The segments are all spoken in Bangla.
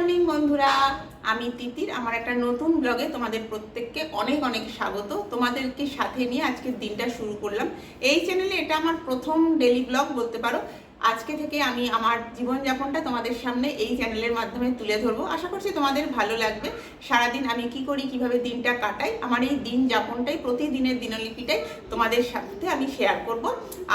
মর্নিং বন্ধুরা, আমি তিতির, আমার একটা নতুন ব্লগে তোমাদের প্রত্যেককে অনেক অনেক স্বাগত। তোমাদেরকে সাথে নিয়ে আজকের দিনটা শুরু করলাম। এই চ্যানেলে এটা আমার প্রথম ডেলি ব্লগ বলতে পারো। আজকে থেকে আমি আমার জীবনযাপনটা তোমাদের সামনে এই চ্যানেলের মাধ্যমে তুলে ধরবো। আশা করছি তোমাদের ভালো লাগবে। সারাদিন আমি কি করি, কীভাবে দিনটা কাটাই, আমার এই দিন যাপনটাই প্রতিদিনের দিনলিপিটাই তোমাদের সাথে আমি শেয়ার করব।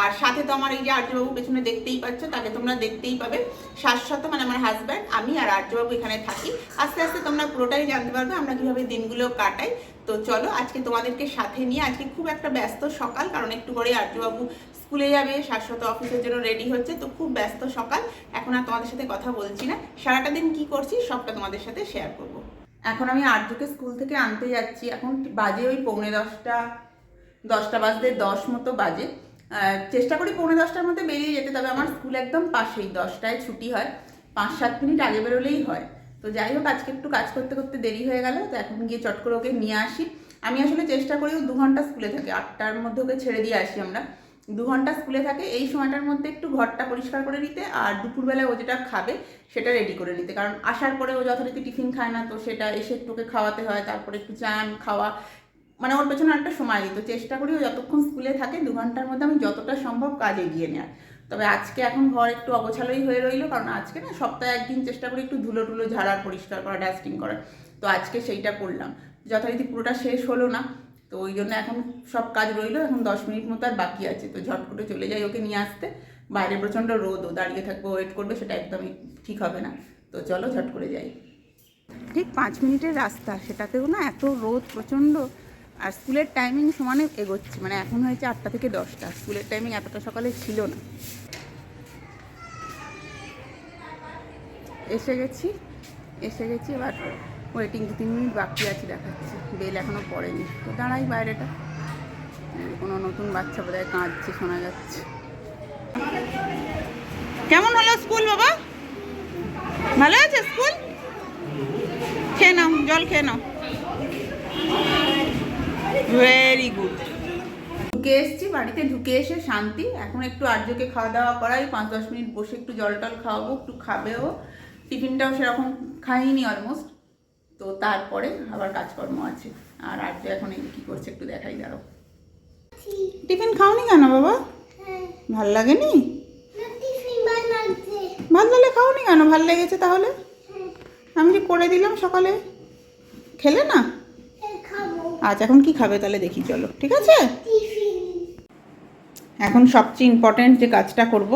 আর সাথে তো আমার এই যে আর্যবাবু পেছনে দেখতেই পাচ্ছ, তাকে তোমরা দেখতেই পাবে। শাশ্বত মানে আমার হাজব্যান্ড আমি আর আর্যবাবু এখানে থাকি। আস্তে আস্তে তোমরা পুরোটাই জানতে পারবে আমরা কীভাবে দিনগুলো কাটাই। তো চলো আজকে তোমাদেরকে সাথে নিয়ে, আজকে খুব একটা ব্যস্ত সকাল, কারণ একটু পরে আর্যবাবু স্কুলে যাবে, শাশ্বত অফিসের জন্য রেডি হচ্ছে, তো খুব ব্যস্ত সকাল। এখন আর তোমাদের সাথে কথা বলছি না। সারাটা দিন কি করছি, সবটা তোমাদের সাথে শেয়ার করব। এখন আমি আর্যকে স্কুল থেকে আনতে যাচ্ছি। এখন বাজে ওই পৌনে দশটা দশটা বাজতে দশ মতো বাজে। চেষ্টা করি পৌনে দশটার মধ্যে বেরিয়ে যেতে, তবে আমার স্কুল একদম পাশেই, দশটায় ছুটি হয়। পাঁচ সাত মিনিট আগে বেরোলেই হয়। তো যাই হোক, আজকে একটু কাজ করতে করতে দেরি হয়ে গেল, তো এখন গিয়ে চট করে ওকে নিয়ে আসি। আমি আসলে চেষ্টা করি দু ঘণ্টা স্কুলে থাকে, আটটার মধ্যে ওকে ছেড়ে দিয়ে আসি আমরা। দু ঘণ্টা স্কুলে থাকে, এই সময়টার মধ্যে একটু ঘরটা পরিষ্কার করে নিতে আর দুপুরবেলায় ও যেটা খাবে সেটা রেডি করে নিতে। কারণ আসার পরে ও যথারীতি টিফিন খায় না, তো সেটা এসে একটু ওকে খাওয়াতে হয়, তারপরে একটু চান, খাওয়া মানে ওর পেছনে একটা সময় দিই তো চেষ্টা করি ও যতক্ষণ স্কুলে থাকে দু ঘণ্টার মধ্যে আমি যতটা সম্ভব কাজ এগিয়ে নেওয়ার তবে আজকে এখন ঘর একটু অগোছালোই হয়ে রইল, কারণ আজকে না সপ্তাহে একদিন চেষ্টা করি একটু ধুলো টুলো ঝাড়ার, পরিষ্কার করা ডাস্টিং করার। তো আজকে সেইটা করলাম। যথারীতি পুরোটা শেষ হলো না তো ওই জন্য এখন সব কাজ রইল, এখন দশ মিনিট মতো আর বাকি আছে। তো ঝট করে চলে যাই ওকে নিয়ে আসতে। বাইরে প্রচণ্ড রোদ, ও দাঁড়িয়ে থাকব ওয়েট করবে, সেটা একদমই ঠিক হবে না। তো চলো ঝট করে যাই। ঠিক পাঁচ মিনিটের রাস্তা, সেটাতেও না এত রোদ প্রচণ্ড। আর স্কুলের টাইমিং সমানে এগোচ্ছে মানে এখন হয়েছে আটটা থেকে দশটা। স্কুলের টাইমিং এতটা সকালে ছিল না। এসে গেছি এসে গেছি এবার ওয়েটিং দু তিন মিনিট বাকি আছে দেখাচ্ছে। বেল এখনও পড়েনি। তো দাঁড়াই বাইরেটা। কোনো নতুন বাচ্চা বোধহয় কাঁদছে, শোনা যাচ্ছে। কেমন হলো স্কুল বাবা? ভালো আছে স্কুল? খেয়ে নাও, জল খেয়ে নাও। ভেরি গুড ঢুকে এসছি, বাড়িতে ঢুকে এসে শান্তি। এখন একটু আর্যকে খাওয়া দাওয়া করাই। পাঁচ দশ মিনিট বসে একটু জল টল খাওয়াবো, একটু খাবেও। টিফিনটাও সেরকম খাইনি অলমোস্ট তো তারপরে আবার কাজকর্ম আছে। আর আর্য এখন এই কী করছে একটু দেখাই দাঁড়ো টিফিন খাওনি কেন বাবা? ভালো লাগেনি? ভালো লাগলে খাওনি কেন? ভালো লেগেছে তাহলে? আমি যে করে দিলাম সকালে? খেলে না? আচ্ছা এখন কি খাবে তাহলে দেখি চলো ঠিক আছে? এখন সবচেয়ে ইম্পর্ট্যান্ট যে কাজটা করব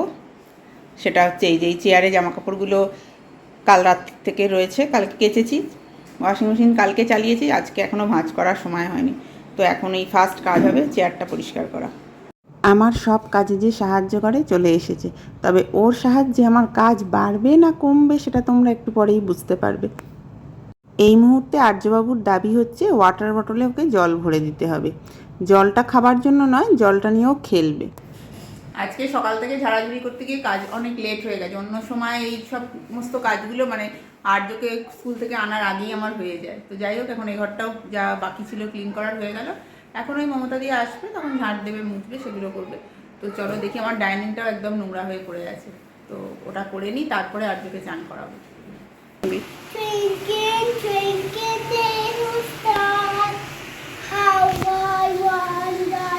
সেটা হচ্ছে এই যে এই চেয়ারে জামা কাপড়গুলো কাল রাত থেকে রয়েছে কালকে কেচেছি। ওয়াশিং মেশিন কালকে চালিয়েছি আজকে এখনও ভাঁজ করার সময় হয়নি। তো এখন এই ফার্স্ট কাজ হবে চেয়ারটা পরিষ্কার করা। আমার সব কাজে যে সাহায্য করে চলে এসেছে তবে ওর সাহায্যে আমার কাজ বাড়বে না কমবে সেটা তোমরা একটু পরেই বুঝতে পারবে। এই মুহূর্তে আর্যবাবুর দাবি হচ্ছে ওয়াটার বটলে ওকে জল ভরে দিতে হবে। জলটা খাবার জন্য নয় জলটা নিয়েও খেলবে। আজকে সকাল থেকে ঝাড়াঝুড়ি করতে গিয়ে কাজ অনেক লেট হয়ে গেছে। অন্য সময় এই সব সমস্ত কাজগুলো মানে আর্যকে স্কুল থেকে আনার আগেই আমার হয়ে যায়। তো যাই হোক, এখন এই ঘরটাও যা বাকি ছিল ক্লিন করার হয়ে গেল। এখন ওই মমতা দিয়ে আসবে, তখন ঝাঁট দেবে, মুছবে, সেগুলো করবে। তো চলো দেখি, আমার ডাইনিংটাও একদম নোংরা হয়ে পড়ে আছে। তো ওটা করে নিই, তারপরে আর্যকে চান করাবো। How I wonder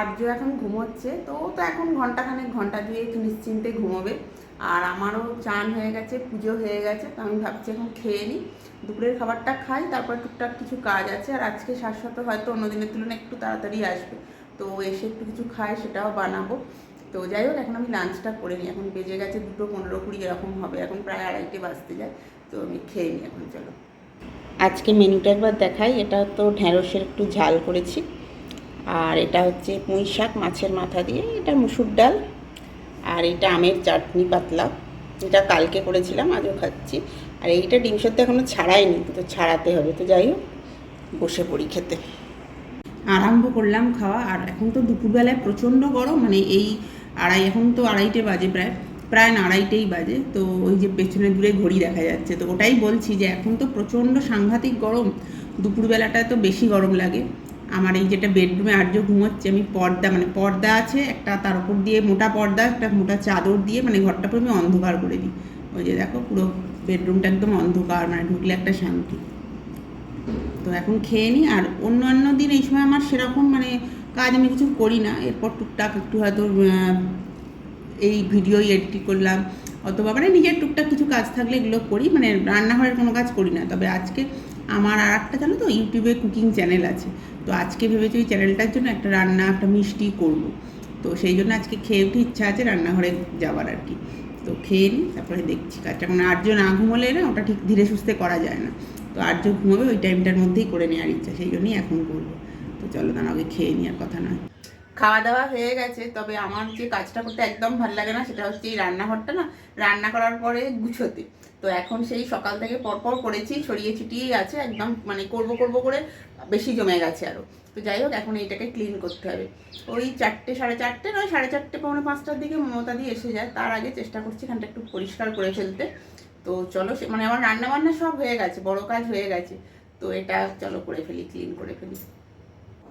আর্য এখন ঘুমোচ্ছে, তো ও তো এখন ঘন্টাখানেক ঘণ্টা দিয়ে একটু নিশ্চিন্তে ঘুমোবে। আর আমারও চান হয়ে গেছে, পুজো হয়ে গেছে, তো আমি ভাবছি এখন খেয়ে নিই। দুপুরের খাবারটা খাই, তারপর টুকটাক কিছু কাজ আছে, আর আজকে শাশ্বত হয়তো অন্য দিনের তুলনায় একটু তাড়াতাড়ি আসবে। তো এসে একটু কিছু খায়, সেটাও বানাবো। তো যাই হোক, এখন আমি লাঞ্চটা করে নিই। এখন বেজে গেছে দুটো পনেরো কুড়ি, এরকম হবে। এখন প্রায় আড়াইটে বাজতে যায়, তো আমি খেয়ে নিই এখন, চলো। আজকে মেনুটা একবার দেখাই। এটা তো ঢ্যাঁড়সের একটু ঝাল করেছি। আর এটা হচ্ছে পুঁই শাক মাছের মাথা দিয়ে, এটা মুসুর ডাল, আর এটা আমের চাটনি পাতলা এটা কালকে করেছিলাম, আজও খাচ্ছি। আর এইটা ডিম সত্যি এখনও ছাড়াইনি তো ছাড়াতে হবে, তো যাই হোক, বসে পড়ি খেতে। আরম্ভ করলাম খাওয়া, আর এখন তো দুপুরবেলায় প্রচণ্ড গরম মানে এই আড়াই, এখন তো আড়াইটে বাজে প্রায় প্রায় আড়াইটেই বাজে, তো ওই যে পেছনে দূরে ঘড়ি দেখা যাচ্ছে, তো ওটাই বলছি যে এখন তো প্রচণ্ড সাংঘাতিক গরম, দুপুরবেলাটায় তো বেশি গরম লাগে। আমার এই যেটা বেডরুমে আর্য ঘুমোচ্ছে, আমি পর্দা মানে পর্দা আছে, একটা তার উপর দিয়ে মোটা পর্দা, একটা মোটা চাদর দিয়ে মানে ঘরটা পুরো আমি অন্ধকার করে দিই। ওই যে দেখো, পুরো বেডরুমটা একদম অন্ধকার মানে ঢুকলে একটা শান্তি। তো এখন খেয়ে নিই, আর অন্যান্য দিন এই সময় আমার সেরকম মানে কাজ আমি কিছু করি না। এরপর টুকটাক একটু হয়তো এই ভিডিও এডিট করলাম, অথবা মানে নিজের টুকটাক কিছু কাজ থাকলে এগুলো করি। মানে রান্নাঘরের কোনো কাজ করি না। তবে আজকে আমার আর একটা, জানো তো, ইউটিউবে কুকিং চ্যানেল আছে। তো আজকে ভেবেছি ওই চ্যানেলটার জন্য একটা রান্না, একটা মিষ্টি করব। তো সেই জন্য আজকে খেয়ে উঠে ইচ্ছা আছে রান্নাঘরে যাওয়ার আর কি। তো খেয়ে নিই তারপরে দেখছি কাজটা মানে আর্য না ঘুমোলে না ওটা ঠিক ধীরে সুস্থে করা যায় না। তো আর্য ঘুমোবে ওই টাইমটার মধ্যেই করে নেওয়ার ইচ্ছা, সেই জন্যই এখন করব। তো চলো দাঁড়া আগে খেয়ে নেওয়ার কথা নয়। খাওয়া দাওয়া হয়ে গেছে, তবে আমার যে কাজটা করতে একদম ভালো লাগে না, সেটা হচ্ছে এই রান্নাঘরটা না, রান্না করার পরে গুছোতে। তো এখন সেই সকাল থেকে পরপর করেছি, ছড়িয়ে ছিটিয়েই আছে, একদম মানে করব করব করে বেশি জমে গেছে আরও তো যাই হোক, এখন এইটাকে ক্লিন করতে হবে। ওই চারটে, সাড়ে চারটে নয়, সাড়ে চারটে, পৌনে পাঁচটার দিকে মমতা দিয়ে এসে যায়। তার আগে চেষ্টা করছি এখানটা একটু পরিষ্কার করে ফেলতে। তো চলো মানে আমার রান্না বান্না সব হয়ে গেছে, বড় কাজ হয়ে গেছে। তো এটা চলো করে ফেলি ক্লিন করে ফেলি।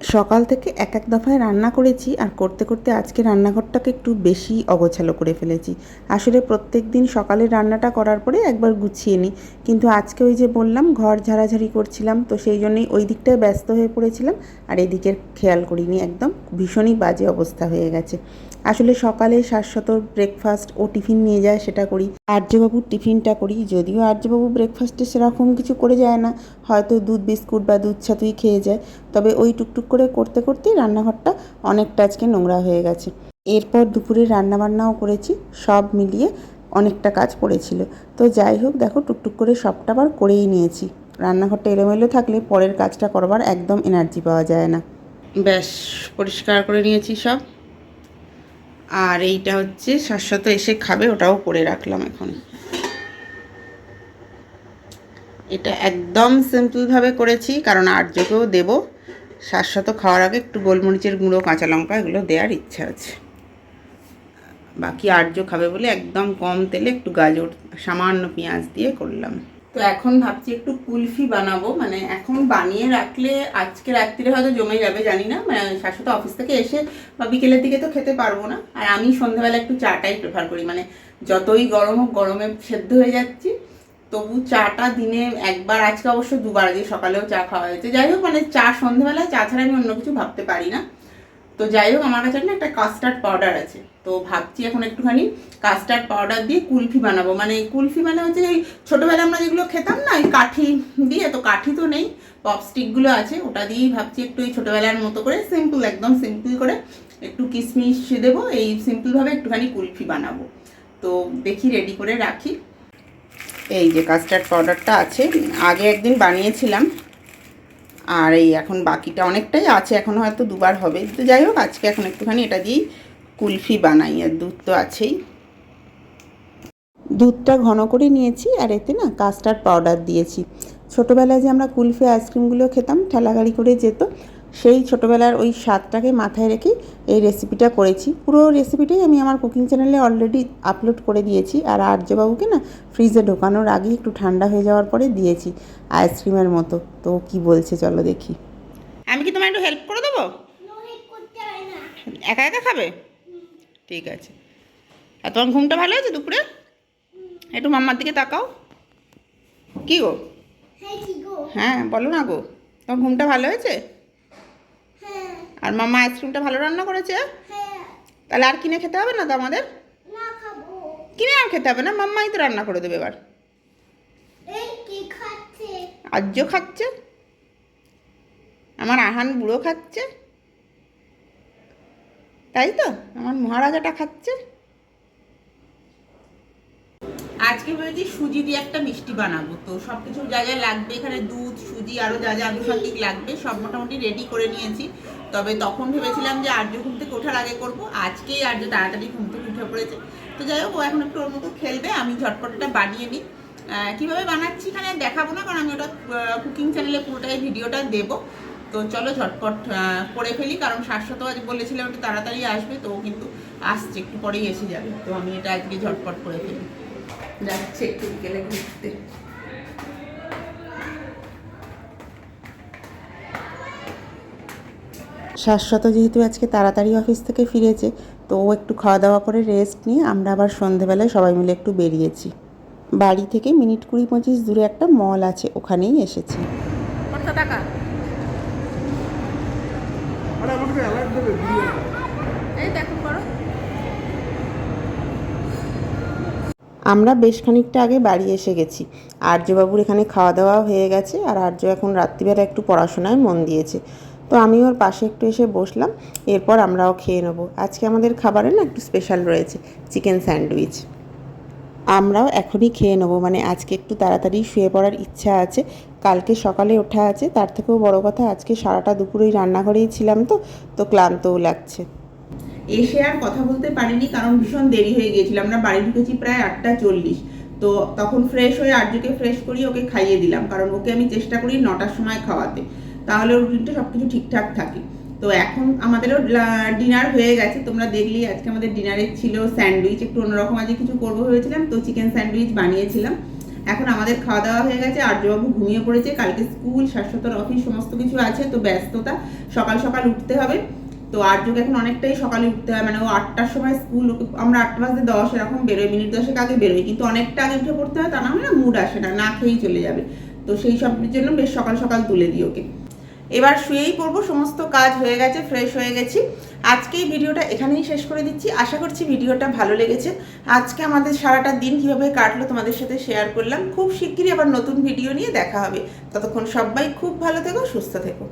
সকাল থেকে এক এক দফায় রান্না করেছি আর করতে করতে আজকে রান্নাঘরটাকে একটু বেশি অগোছালো করে ফেলেছি। আসলে প্রত্যেক দিন সকালে রান্নাটা করার পরে একবার গুছিয়ে নিই। কিন্তু আজকে ওই যে বললাম, ঘর ঝাড়াঝাড়ি করছিলাম, তো সেই জন্যই ওই দিকটায় ব্যস্ত হয়ে পড়েছিলাম আর এদিকের খেয়াল করিনি, একদম ভীষণই বাজে অবস্থা হয়ে গেছে। আসলে সকালে শাশ্বত ব্রেকফাস্ট ও টিফিন নিয়ে যায়, সেটা করি। আর্যবাবুর টিফিনটা করি, যদিও আর্যবাবু ব্রেকফাস্টে সেরকম কিছু করে যায় না। হয়তো দুধ, বিস্কুট বা দুধ ছাতুই খেয়ে যায়। তবে ওই টুকটুক করে করতে করতেই রান্নাঘরটা অনেকটা আজকে নোংরা হয়ে গেছে। এরপর দুপুরে রান্নাবান্নাও করেছি, সব মিলিয়ে অনেকটা কাজ পড়েছিল। তো যাই হোক, দেখো টুকটুক করে সবটা আবার করেই নিয়েছি। রান্নাঘরটা এলোমেলো থাকলে পরের কাজটা করবার একদম এনার্জি পাওয়া যায় না। ব্যাস, পরিষ্কার করে নিয়েছি সব। আর এইটা হচ্ছে শাশ্বত এসে খাবে, ওটাও করে রাখলাম এখন। এটা একদম সিম্পলভাবে করেছি, কারণ আর্যকেও দেব। শাশ্বত খাওয়ার আগে একটু গোলমরিচের গুঁড়ো, কাঁচা লঙ্কা, এগুলো দেওয়ার ইচ্ছা আছে। বাকি আর্য খাবে বলে একদম কম তেলে একটু গাজর, সামান্য পেঁয়াজ দিয়ে করলাম। তো এখন ভাবছি একটু কুলফি বানাবো। মানে এখন বানিয়ে রাখলে আজকে রাত্রিরে হয়তো জমে যাবে, জানি না। মানে শাশ্বত অফিস থেকে এসে বা বিকেলের দিকে তো খেতে পারব না। আর আমি সন্ধ্যাবেলা একটু চাটাই প্রেফার করি। মানে যতই গরম হোক, গরমে সেদ্ধ হয়ে যাচ্ছি। তবু চাটা দিনে একবার, আজকে অবশ্য দুবার আগে সকালেও চা খাওয়া হয়েছে। যাই হোক মানে চা সন্ধ্যাবেলায়, চা ছাড়া আমি অন্য কিছু ভাবতে পারি না। তো যাই হোক, আমার কাছে না একটা কাস্টার্ড পাউডার আছে। তো ভাবছি এখন একটুখানি কাস্টার্ড পাউডার দিয়ে কুলফি বানাবো। মানে কুলফি মানে হচ্ছে এই ছোটোবেলায় আমরা যেগুলো খেতাম না ওই কাঠি দিয়ে, তো কাঠি তো নেই পপস্টিকগুলো আছে, ওটা দিয়েই ভাবছি একটু এই ছোটোবেলার মতো করে সিম্পল একদম সিম্পল করে একটু কিশমিশ দেবো, এই সিম্পলভাবে একটুখানি কুলফি বানাবো। তো দেখি রেডি করে রাখি। এই যে কাস্টার্ড পাউডারটা আছে, আগে একদিন বানিয়েছিলাম আর এই এখন বাকিটা অনেকটাই আছে, এখন হয়তো দুবার হবে। তো যাই হোক, আজকে এখন একটুখানি এটা দিয়েই কুলফি বানাই, আর দুধ তো আছেই। দুধটা ঘন করে নিয়েছি, আর এতে না কাস্টার্ড পাউডার দিয়েছি। ছোটোবেলায় যে আমরা কুলফি আইসক্রিমগুলো খেতাম, ঠেলাগাড়ি করে যেত সেই ছোটোবেলার ওই স্বাদটাকে মাথায় রেখে এই রেসিপিটা করেছি। পুরো রেসিপিটাই আমি আমার কুকিং চ্যানেলে অলরেডি আপলোড করে দিয়েছি। আর আর্যবাবুকে না ফ্রিজে ঢোকানোর আগে একটু ঠান্ডা হয়ে যাওয়ার পরে দিয়েছি আইসক্রিমের মতো। তো কি বলছে চলো দেখি। আমি কি তোমার একটু হেল্প করে দেবো? একা একা খাবে? ঠিক আছে। আর তোমার ঘুমটা ভালো হয়েছে দুপুরে? একটু মাম্মার দিকে তাকাও। কি গো? হ্যাঁ কি গো? হ্যাঁ বলো না গো। তোমার ঘুমটা ভালো হয়েছে? হ্যাঁ আর মাম্মা আইসক্রিমটা ভালো রান্না করেছে? হ্যাঁ। তাহলে আর কিনে খেতে হবে না তো আমাদের? কিনে আর খেতে হবে না মাম্মাই তো রান্না করে দেবে এবার। এই কি খাচ্ছে? আর্য খাচ্ছে। আমার আহান বুড়ো খাচ্ছে। তাই তো আমার মহারাজাটা খাচ্ছে। আজকে ভেবেছি সুজি দিয়ে একটা মিষ্টি বানাবো। তো সব কিছু যা যা লাগবে এখানে দুধ সুজি আরও যা যা আনুষঙ্গিক লাগবে সব মোটামুটি রেডি করে নিয়েছি। তবে তখন ভেবেছিলাম যে আর্য ঘুম থেকে ওঠার আগে করব। আজকেই আর্য তাড়াতাড়ি ঘুম থেকে উঠে পড়েছে। তো যাই হোক, ও এখন একটু ওর মতো খেলবে, আমি ঝটপট এটা বানিয়ে নিই। কীভাবে বানাচ্ছি এখানে দেখাবো না, কারণ আমি ওটা কুকিং চ্যানেলে পুরোটাই ভিডিওটা দেবো। তো চলো ঝটপট করে ফেলি, কারণ শাশ্বত আজ বলেছিলাম একটু তাড়াতাড়ি আসবে, তো ও কিন্তু আসছে, একটু পরেই এসে যাবে। তো আমি এটা আজকে ঝটপট করে ফেলি। যাচ্ছে একটু বিকেলে ঘুরতে। শাশ্বত যেহেতু আজকে তাড়াতাড়ি অফিস থেকে ফিরেছে তো ও একটু খাওয়া দাওয়া করে রেস্ট নিয়ে আমরা আবার সন্ধেবেলায় সবাই মিলে একটু বেরিয়েছি। বাড়ি থেকে মিনিট কুড়ি পঁচিশ দূরে একটা মল আছে ওখানেই এসেছি। টাকা? আরে আমাকে অ্যালার্ট দেবে ভিডিও এই দেখুন করো। আমরা বেশ খানিকটা আগে বাড়ি এসে গেছি। আর্যবাবুর এখানে খাওয়া দাওয়া হয়ে গেছে আর আর্য এখন রাত্রিবেলা একটু পড়াশোনায় মন দিয়েছে। তো আমি ওর পাশে একটু এসে বসলাম, এরপর আমরাও খেয়ে নেব। আজকে আমাদের খাবারে না একটু স্পেশাল রয়েছে চিকেন স্যান্ডউইচ আমরাও এখনই খেয়ে নেব মানে আজকে একটু তাড়াতাড়ি শুয়ে পড়ার ইচ্ছা আছে, কালকে সকালে ওঠা আছে, তার থেকেও বড় কথা আজকে সারাটা দুপুরেই রান্নাঘরেই ছিলাম তো তো ক্লান্তও লাগছে। এসে আর কথা বলতে পারিনি, কারণ ভীষণ দেরি হয়ে গিয়েছিল, আমরা বাড়ি ঢুকেছি প্রায় আটটা চল্লিশ। তো তখন ফ্রেশ হয়ে আর্যকে ফ্রেশ করি ওকে খাইয়ে দিলাম, কারণ ওকে আমি চেষ্টা করি নটার সময় খাওয়াতে। তাহলে ওর রুটিনটা সব কিছু ঠিকঠাক থাকে। তো এখন আমাদেরও ডিনার হয়ে গেছে। তোমরা দেখলেই আজকে আমাদের ডিনারে ছিল স্যান্ডউইচ একটু অন্যরকম আজকে কিছু করব ভেবেছিলাম, তো চিকেন স্যান্ডউইচ বানিয়েছিলাম। এখন আমাদের খাওয়া দাওয়া হয়ে গেছে। আর্যবাবু ঘুমিয়ে পড়েছে। কালকে স্কুল, শাশ্বতর অফিস সমস্ত কিছু আছে। তো ব্যস্ততা। সকাল সকাল উঠতে হবে। তো আর্যকে এখন অনেকটাই সকালে উঠতে হয়। মানে ও আটটার সময় স্কুল আমরা আটটা বাজতে দশ, এরকম বেরোয়। মিনিট দশেক আগে বেরোয়। কিন্তু অনেকটা আগে উঠে পড়তে হয়। তা না হলে না মুড আসে না। না খেয়েই চলে যাবে। তো সেই সবের জন্য বেশ সকাল সকাল তুলে দিই ওকে। এবার শুয়েই পড়ব, সমস্ত কাজ হয়ে গেছে ফ্রেশ হয়ে গেছি। আজকে এই ভিডিওটা এখানেই শেষ করে দিচ্ছি। আশা করছি ভিডিওটা ভালো লেগেছে। আজকে আমাদের সারাটা দিন কীভাবে কাটলো তোমাদের সাথে শেয়ার করলাম। খুব শিগগিরই আবার নতুন ভিডিও নিয়ে দেখা হবে। ততক্ষণ সবাই খুব ভালো থেকো, সুস্থ থেকো।